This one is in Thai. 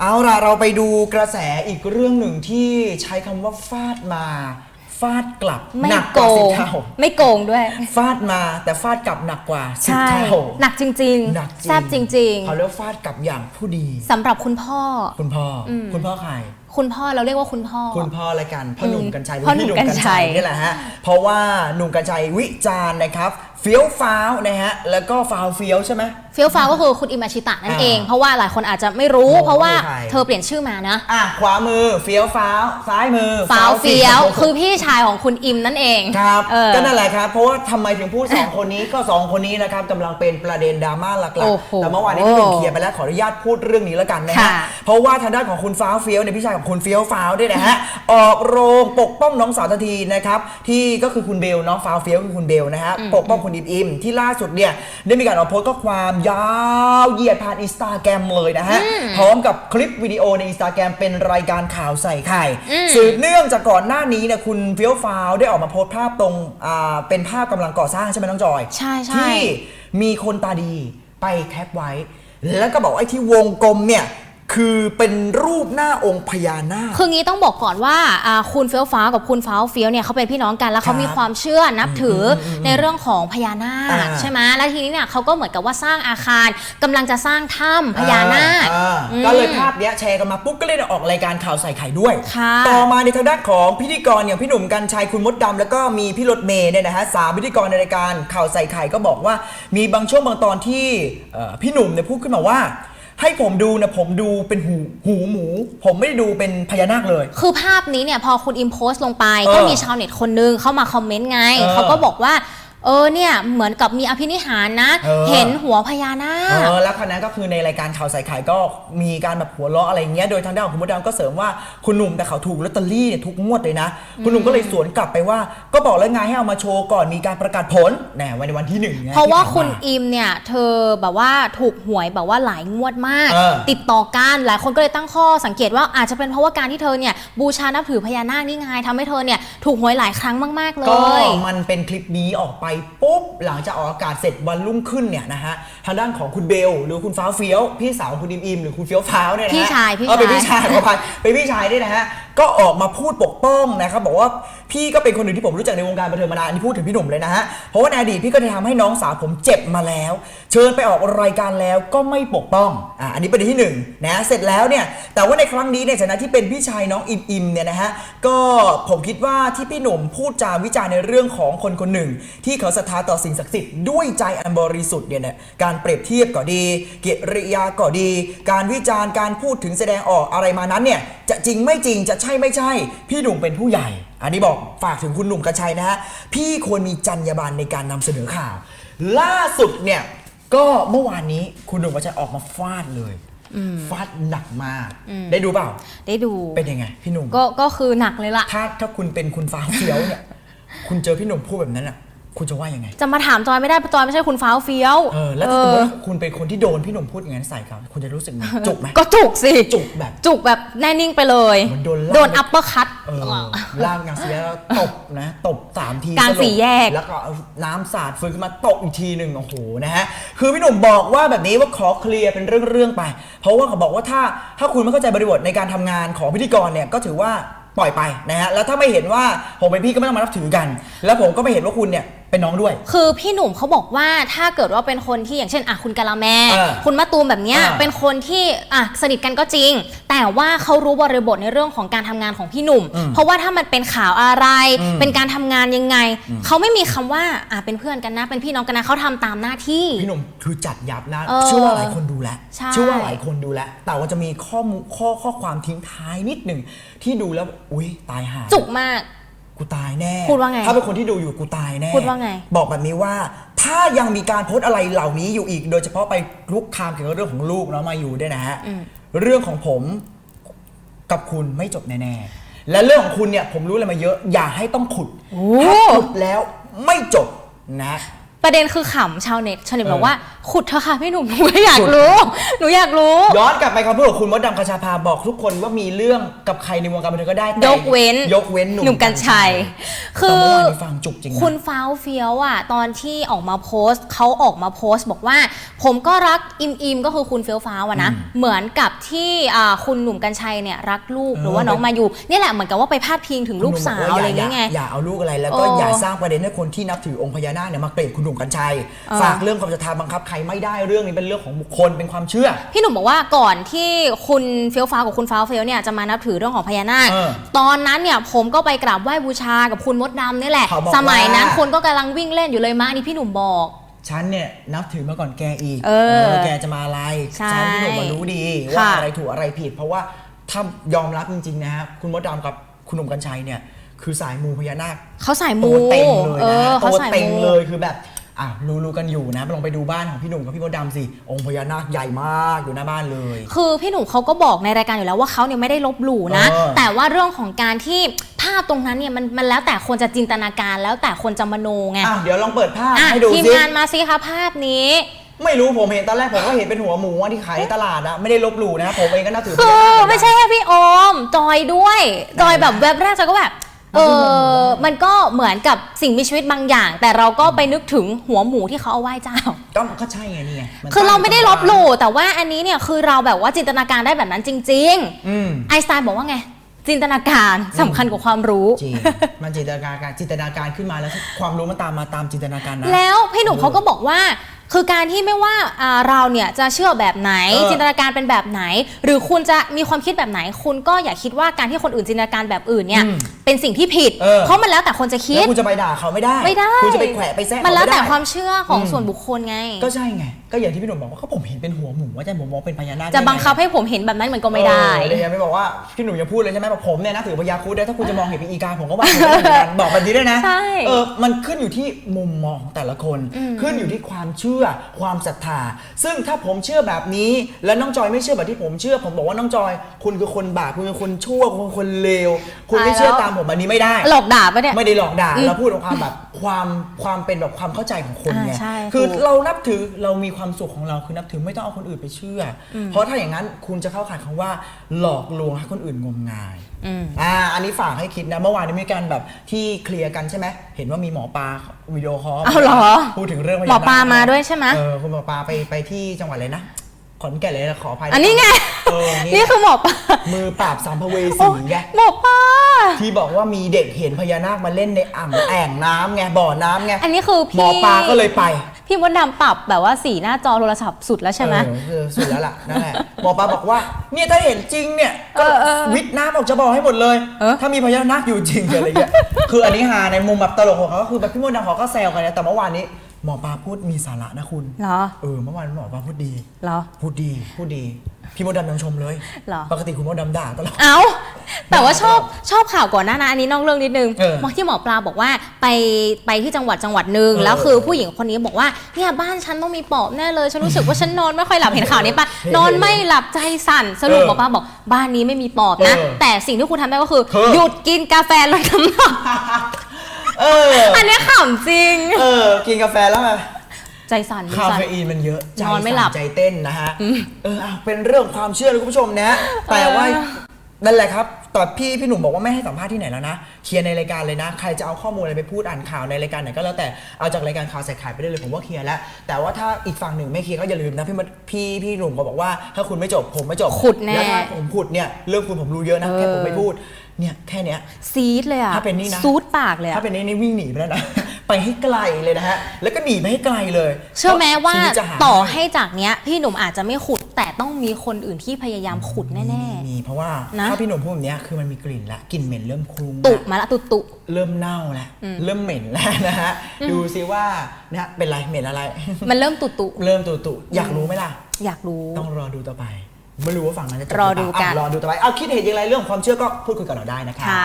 เอาล่ะเราไปดูกระแสอีกเรื่องหนึ่งที่ใช้คำว่าฟาดมา ฟาดกลับไม่หนักโกกว่าสิบงเท่าไม่โกงด้วย ฟาดมาแต่ฟาดกลับหนักกว่าสิบใช่ เท่า หนักจริงหนักๆแซ่บจริง เขาเรียกว่าฟาดกลับอย่างผู้ดี ๆสำหรับคุณพ่อ คุณพ่ออมคุณพ่อใคร คุณพ่อเราเรียกว่าคุณพ่อ คุณพ่อละกันพ่อหนุ่มอืมกัญชัยหรือพ่อหนุ่พี่มหนุ่มกัญกัญชัชัยยนี่แหละฮะเพราะว่าหนุ่มกัญชัยวิจารณ์นะครับเฟี้ยวฟ้าวนะฮะแล้วก็ฟาวเฟี้ยวใช่ไหมเฟี้ยวฟ้าวก็คือคุณอิมอาชิตะนั่นอ่าเอง เพราะว่าหลายคนอาจจะไม่รู้งงเพราะว่าว่าคือใครเธอเปลี่ยนชื่อมานะอะขวามือเฟี้ยวฟ้าวซ้ายมือฟ้าวเฟี้ยวฟ้าคือพี่ชายของคุณอิมนั่นเองครับเออก็นั่นแหละครับเพราะว่าทำไมถึงพูด2คนนี้ก็ 2 คนนี้นะครับกำลังเป็นประเด็นดราม่าหลักโอ้โหๆแต่เมื่อวานนี้พี่หนุ่มเคลียร์ไปแล้วขออนุญาตพูดเรื่องนี้แล้วกันนะฮะค่ะเพราะว่าทางด้านของคุณฟ้าวเฟี้ยวเนี่ยพี่ชายของคุณเฟี้ยวฟ้าวด้วยนะฮะ ออกโรงปกป้องน้องสาวทันทีนะครับ ที่ก็คือคุณเบลน้องฟ้าวเฟี้ยวคือคุณเบลนะฮะ ปกป้องคุณอิมอิมที่ล่าสุดเนี่ยได้มีการออกโพสต์ข้อความยาวเหยียดผ่านอินสตาแกรมเลยนะฮะ พร้อมกับคลิปวิดีโอในอินสตาแกรมเป็นรายการข่าวใส่ไข่อืมสืบเนื่องจากก่อนหน้านี้เนี่ยคุณเฟี้ยวฟ้าวได้ออกมาโพสต์ภาพตรงอ่าเป็นภาพกำลังก่อสร้างใช่ไหมน้องจอย ใช่ใช่ที่มีคนตาดีไปแคปไว้ แล้วก็บอกว่าไอ้ที่วงกลมเนี่ย คือเป็นรูปหน้าองค์พญานาค คืองี้ต้องบอกก่อนว่าอ่าคุณเฟี้ยวฟ้าวกับคุณฟ้าวเฟี้ยวเนี่ยเขาเป็นพี่น้องกันแล้วเขาครับมีความเชื่อนับถืออในเรื่องของพญานาอ่าคใช่ไหมแล้วทีนี้เนี่ยเขาก็เหมือนกับว่าสร้างอาคารกำลังจะสร้างถ้ำพญานาคอ่าอืมก็เลยภาพเนี้ยแชร์กันมาปุ๊บก็เลยได้ออกรายการข่าวใส่ไข่ด้วย ค่ะต่อมาในทางด้านของพิธีกรอย่างพี่หนุ่มกัญชัยคุณมดดำแล้วก็มีพี่รถเมย์เนี่ยนะฮะสามพิธีกรในรายการข่าวใส่ไข่ก็บอกว่า มีบางช่วงบางตอนที่เอ่อพี่หนุ่มเนี่ยพูดขึ้นมาว่า ให้ผมดูนะผมดูเป็นหูหูหมู ผมไม่ได้ดูเป็นพญานาคเลย คือภาพนี้เนี่ยพอคุณอิมโพสต์ลงไปเออก็มีชาวเน็ตคนนึงเข้ามาคอมเมนต์ไง เออ เขาก็บอกว่า เออเนี่ยเหมือนกับมีอภินิหารนะ เออ เห็นหัวพญานาเอค อแล้วคณะก็คือในรายการข่าวใส่ไข่ก็มีการแบบหัวเราะอะไรเงี้ยโดยทางด้านของคุณมดดำก็เสริมว่าคุณหนุ่มแต่เขาถูกลอตเตอรี่เนี่ยทุกงวดเลยนะ คุณหนุ่มก็เลยสวนกลับไปว่า ก็บอกแล้วไงให้เอามาโชว์ก่อนมีการประกาศผลแหนวันในวันที่หนึ่งไงเพราะว่าที่ผ่นม คุณอิมเนี่ย เธอแบบว่าถูกหวยแบบว่าหลายงวดมาก เออ ติดต่อกันหลายคนก็เลยตั้งข้อสังเกตว่าอาจจะเป็นเพราะว่าการที่เธอเนี่ย บูชานับถือพญานาคนี่ไงทำให้เธอเนี่ย ถูกหวยหลายครั้งมาก ๆ เลก็ย มันเป็นคลิปนี้ออกไปปุ๊บหลังจากออกอากาศเสร็จวันรุ่งขึ้นเนี่ยนะฮะทางด้านของคุณเบล หรือคุณฟ้าวเฟี้ยว พี่สาวของคุณอิมอิมหรือคุณเฟี้ยวฟ้าวเนี่ยนะฮะพี่ชายพี่เออเป็นชายพี่ชายขออภัยเป็นพี่ชายด้วยนะฮะก็ออกมาพูดปกป้องนะครับบอกว่าพี่ก็เป็นคนหนึ่งที่ผมรู้จักในวงการบันเทิงมานานอันนี้พูดถึงพี่หนุ่มเลยนะฮะเพราะว่าในอดีตพี่ก็ได้ทำให้น้องสาวผมเจ็บมาแล้ว เชิญไปออกรายการแล้วก็ไม่ปกป้องอ่าอันนี้ประเด็นที่หนึ่งนะเสร็จแล้วเนี่ยแต่ว่าในครั้งนี้ในฐานะที่เป็นพี่ชายน้องอิมอิมเนี่ยนะฮะก็ผมคิดว่าที่พี่หนุ่มพูดจาวิจารณ์ในเรื่องของคนคนหนึ่งที่เขาศรัทธาต่อสิ่งศักดิ์สิทธิ์ด้วยใจอันบริสุทธิ์เนี่ยนะการเปรียบเทียบก็ดีเกิริยาก็ดี การวิจารณ์การพูดถึงแสดงออกอะไรมานั้นเนี่ยจะจริงไม่จริงจะใช่ไม่ใช่ พี่หนุ่มเป็นผู้ใหญ่ อันนี้บอกฝากถึงคุณหนุ่มกระชัยนะฮะพี่ควรมีจรรยาบรรณในการนำเสนอข่าว ล่าสุดเนี่ยก็เมื่อวานนี้คุณหนุ่มกระชัยออกมาฟาดเลยฟาดหนักมาก ได้ดูเปล่า ได้ดู เป็นยังไง พี่หนุ่ม ก็ ก็คือหนักเลยล่ะ ถ้าถ้าคุณเป็นคุณฟ้าเฟี้ยวเนี่ย คุณเจอพี่หนุ่มพูดแบบนั้นอะ คุณจะว่ายังไง จะมาถามจอยไม่ได้เพราะจอยไม่ใช่คุณฟ้าวเฟี้ยวเออแล้วถ้าสมมติว่าคุณเป็นคนที่โดนพี่หนุ่มพูดอย่างนั้นใส่เขาคุณจะรู้สึกไงจุกไหมก็จุกสิ จุกแบบ จุกแบบแน่นิ่งไปเลยเหมือนโดนลาก โดนอัปเปอร์คัต เออลากงานเสียแล้วตบนะตบสามทีกลางสลบสี่แยก แล้วก็เอาน้ำสาดฟื้นขึ้นมาตบอีกทีหนึ่งโอ้โหนะฮะคือพี่หนุ่มบอกว่าแบบนี้ว่าขอเคลียร์เป็นเรื่องๆไป เพราะว่าเขาบอกว่าถ้าถ้าคุณไม่เข้าใจบริบทในการทำงานของพิธีกรเนี่ยก็ถือว่าปล่อยไปนะฮะแล้วถ้าไม่เห็นว่าผมเป็นพี่ก็ไม่ต้องมานับถือกัน แล้วผมก็ไม่เห็นว่าคุณเนี่ย เป็นน้องด้วย คือพี่หนุ่มเขาบอกว่าถ้าเกิดว่าเป็นคนที่อย่างเช่นอะคุณกะละแมเออคุณมะตูมแบบเนี้ยอ่าเป็นคนที่อะสนิทกันก็จริง แต่ว่าเขารู้บริบทในเรื่องของการทำงานของพี่หนุ่ม อืมเพราะว่าถ้ามันเป็นข่าวอะไร อืมเป็นการทำงานยังไง เขาไม่มีคำว่าอะเป็นเพื่อนกันนะเป็นพี่น้องกันนะเขาทำตามหน้าที่ พี่หนุ่มคือจัดยับนะเออเชื่อว่าหลายคนดูแลวใช่ เชื่อว่าหลายคนดูแลวแต่ว่าจะมีข้อมูลข้อข้อความทิ้งท้ายนิดหนึ่งที่ดูแล้วอุ้ยตายหาจุกมาก กูตายแน่พูดว่าไงถ้าเป็นคนที่ดูอยู่กูตายแน่พูดว่าไง บอกแบบนี้ว่าถ้ายังมีการโพสต์อะไรเหล่านี้อยู่อีก โดยเฉพาะไปลุกคามเกี่ยวกับเรื่องของลูกเนาะมาอยู่ด้วยนะฮะอืมเรื่องของผมกับคุณไม่จบแน่ๆและเรื่องของคุณเนี่ยผมรู้อะไรมาเยอะ อย่าให้ต้องขุดโอ้ถ้าขุดแล้วไม่จบนะ ประเด็นคือขำชาวเน็ตชาวเน็ตเออบอกว่า ขุดเถอะค่ะพี่หนุ่มหนูก็อยากรู้ หนูอยากรู้ ย้อนกลับไปคำพูดของคุณมดดำคชาภาบอกทุกคนว่ามีเรื่องกับใครในวงการบันเทิงก็ได้แต่ยกเว้น ยกเว้นหนุ่มหนุ่มกัญชัย คืคืออเมื่อวานนี้ฟังจุกจริงนะ คุณฟ้าวเฟี้ยวอะตอนที่ออกมาโพสต์เขาออกมาโพสต์บอกว่า ผมก็รักอิมอิมก็คือคุณเฟี้ยวฟ้าวอะนะเหมือนกับที่อ่าคุณหนุ่มกัญชัยเนี่ยรักลูกเออหรือว่าน้องมาอยู่นี่แหละเหมือนกับว่าไปพาดพิงถึงลูกสาวอะไรอย่างเงี้ยไง อย่าเอาลูกอะไรแล้วก็เออออย่าสร้างประเด็นให้คนที่นับถือองค์พญานาคเนี่ยมาเกลียดคุณหนุ่มกัญชัย เออ ฝากเรื่องความศรัทธาบังคับใครไม่ได้เรื่องนี้เป็นเรื่องของบุคคลเป็นความเชื่อ พี่หนุ่มบอกว่าก่อนที่คุณเฟี้ยวฟ้าวกับคุณฟ้าวเฟี้ยวเนี่ยจะมานับถือเรื่องของพญานาค เออตอนนั้นเนี่ยผมก็ไปกราบไหว้บูชากับคุณมดดำนี่แหละ เขาบอกสมัยนั้นว่าคนก็กำลังวิ่งเล่นอยู่เลยมาอันนี้พี่หนุ่มบอก ฉันเนี่ยนับถือมาก่อนแกอีกเออแกจะมาอะไรใช่ฉันพี่หนุ่มมารู้ดีค่ะว่าอะไรถูกอะไรผิด เพราะว่าถ้ายอมรับจริงๆนะฮะคุณมดดำกับคุณหนุ่มกัญชัยเนี่ย คือสายมูพญานาคเขาใส่มูตัวเต็งเลยเอนะอฮะเขาตัวใส่เต็งมูเลยคือแบบ อะรู้รู้กันอยู่นะลองไปดูบ้านของพี่หนุ่มกับพี่มดดำสิ องค์พญานาคใหญ่มากอยู่หน้าบ้านเลย คือพี่หนุ่มเขาก็บอกในรายการอยู่แล้วว่าเขาเนี่ยไม่ได้ลบหลู่นะ เออ แต่ว่าเรื่องของการที่ภาพตรงนั้นเนี่ยมันมันแล้วแต่คนจะจินตนาการแล้วแต่คนจะมโนไงอะเดี๋ยวลองเปิดภาพอะให้ดูทีมสิงานมาสิคะภาพนี้ ไม่รู้ผมเห็นตอนแรกผมก็เห็นเป็นหัวหมูอะที่ขายในตลาดอะไม่ได้ลบหลู่นะผมเองก็นับถือพคืญาอนาคเหอนกันไม่ใช่แค่พี่โอมจอยด้วยจอยแบบแวบแรกจอยก็แบบ เออมันก็เหมือนกับสิ่งมีชีวิตบางอย่าง แต่เราก็ไปนึกถึงหัวหมูที่เขาเอาไหว้เจ้า ก็ก็ใช่ไงนี่ไงนคือเราไม่ได้ลบหลู่แต่ว่าอันนี้เนี่ยคือเราแบบว่าจินตนาการได้แบบนั้นจริง อืม ๆ ไอน์สไตน์บอกว่าไง จินตนาการสำคัญกว่าความรู้ จริง มันจินตนาการจินตนาการขึ้นมาแล้วความรู้มันตามมาตามจินตนาการนะ แล้วพี่หนุ่มเขาก็บอกว่าคือการที่ไม่ว่าอ่าเราเนี่ยจะเชื่อแบบไหนเออจินตนาการเป็นแบบไหน หรือคุณจะมีความคิดแบบไหน คุณก็อย่าคิดว่าการที่คนอื่นจินตนาการแบบอื่นเนี่ยอืมเป็นสิ่งที่ผิดเออเพราะมันแล้วแต่คนจะคิแล้ดวคุณจะไปด่าเขาไม่ได้ไม่ได้คุณจะไปแขวะไปแซะมันเขาแล้วไม่แต่ได้ความเชื่อของอืมส่วนบุคคลไง ก็ใช่ไง ก็อย่างที่พี่หนุ่มบอกว่าก็ผมเห็นเป็นหัวหมูว่าจะผมมองเป็นพญานาคจะบังคับไให้ผมเห็นแบบนั้นมันก็ไม่ได้ เออเลยยังไม่บอกว่าพี่หนุ่มยังพูดเลยใช่ไหมบอกผมเนี่ยนะถือพญาครุดได้ถ้าคุณจะมองเห็นเป็นอีกาผมก็ว่าผมได้เหมือนกันบอกแบบนี้ด้วยนะใช่เออมันขึ้นอยู่ที่มุมมองของแต่ละคน อืม ขึ้นอยู่ที่ความเชื่อความศรัทธา ซึ่งถ้าผมเชื่อแบบนี้ แล้วน้องจอยไม่เชื่อแบบที่ผมเชื่อ ผมบอกว่าน้องจอย คุณคือคนบาปคุณคือคนชั่วคุณคือคนเลวคุณไม่เชื่อตามผมอันนี้ไม่ได้ หลอกด่าปะเนี่ย ไม่ได้หลอกด่าอืมเราพูดถึงความแบบความความเป็นแบบความเข้าใจของคนไงอ่าใช่คือถูก เรานับถือเรามีความสุขของเราคือนับถือไม่ต้องเอาคนอื่นไปเชื่ออเพราะถ้าอย่างนั้นคุณจะเข้าข่ายคำว่า หลอกลวงให้คนอื่นงมงายอืมอ่าอันนี้ฝากให้คิดนะเมื่อวานนี้มีการแบบที่เคลียร์กันใช่ไหมเห็นว่ามีหมอปลาวิดีโอคอลเอาเหรอ พูดถึงเรื่องพญหมอปลาคมาด้วยใช่ไหม เออคุณหมอปลาไปไปที่จังหวัดอะไรนะขอนแก่นเลยนะขออภัยอันนี้ไง เออนี่นี่คือหมอปลามือปราบสัมภเวโอ้สีไง หมอปลาที่บอกว่ามีเด็กเห็นพญานาคมาเล่นในอ่างแอ่งน้ำไงบ่อน้ำไงอันนี้คือพี่หมอปลาก็เลยไป พี่มดดำปรับแบบว่าสีหน้าจอโทรศัพท์สุดแล้วใช่ไหมเออเออสุดแล้วล่ะนั่นแหละหมอปลาบอกว่าเนี่ยถ้าเห็นจริงเนี่ยก็เออเออวิทย์น้ำออกจะบอกให้หมดเลย เออ ถ้ามีพญานาคอยู่จริงอะไรเงี้ยคืออันนี้ฮาในมุมแบบตลกของเขาก็คือแบบพี่มดดำเขาก็แซวกันนะแต่เมื่อวานนี้ หมอปลาพูดมีสาระนะคุณ เหรอ เออเมื่อวานหมอปลาพูดดี เหรอ พูดดี พูดดี พี่มดดำยังชมเลย เหรอ ปกติคุณมดดำด่าตลอด เอา แต่ว่าชอบชอบข่าวก่อนหน้านะอันนี้นอกเรื่องนิดนึงเออมอที่หมอปลาบอกว่าไปไปที่จังหวัดจังหวัดหนึ่งเออแล้วคือผู้หญิงคนนี้บอกว่าเนี่ยบ้านฉันต้องมีปอบแน่เลยฉันรู้สึกว่าฉันนอนไม่ค่อยหลับเห็นข่าวนี้ปะเห็นนอนไม่หลับใจสั่นสรุปเออหมอปลาบอกบ้านนี้ไม่มีปอบนะ เออแต่สิ่งที่คุณทำได้ก็คือคือหยุดกินกาแฟลดน้ำหนัก เออ อันนี้ขำจริง เออ กินกาแฟแล้วไงใจสั่นมือคาสั่น เฟอีนมันเยอะใจนอนไม่หลับ สั่ใจเต้นนะฮะ เอออะเป็นเรื่องความเชื่อนะคุณผู้ชมนะ แต่ว่าเออนั่นแหละครับแต่พี่พี่หนุ่มบอกว่าไม่ให้สัมภาษณ์ที่ไหนแล้วนะ เคลียร์ในรายการเลยนะ ใครจะเอาข้อมูลอะไรไปพูดอ่านข่าวในรายการไหนก็แล้วแต่ เอาจากรายการข่าวใส่ไข่ไปได้เลยผมว่าเคลียร์แล้ว แต่ว่าถ้าอีกฝั่งหนึ่งไม่เคลียร์ก็อย่าลืมนะพี่มดพี่พี่หนุ่มก็บอกว่าถ้าคุณไม่จบผมไม่จบขุดแน่ แล้วถ้าผมขุดเนี่ยเรื่องคุณผมรู้เยอะนะแค่ผมไม่พูด เนี่ยแค่เนี้ยซีดเลยอะถ้าเป็นนี่นะ ซูดปากเลยอะถ้าเป็นนี่นี่วิ่งหนีไปแล้วนะ ไปให้ไกลเลยนะฮะ แล้วก็หนีไปให้ไกลเลยเชื่อไหมว่าชีตจะหต่อให้จากเนี้ย พี่หนุ่มอาจจะไม่ขุด แต่ต้องมีคนอื่นที่พยายามขุดแน่ มีเพราะว่านะ ถ้าพี่หนุ่มพูดแบบเนี้ยคือมันมีกลิ่นละกลิ่นเหม็นเริ่มคลุ้งๆ ตุละ มาละตุตุ เริ่มเน่าแล้วเริ่มเหม็นแล้วนะฮะดูซิว่าเนี่ยเป็นไรเหม็นอะไร มันเริ่มตุตุ เริ่มตุตุอยากรู้ไหมล่ะ อยากรู้ต้องรอดูต่อไป ไม่รู้ว่าฝั่งนั้นจะจบรอดูหเปล่ากันอะรอดูต่อไปเอาคิดเห็นอย่างไรเรื่องความเชื่อก็พูดคุยกับเราได้นะครับค่ะ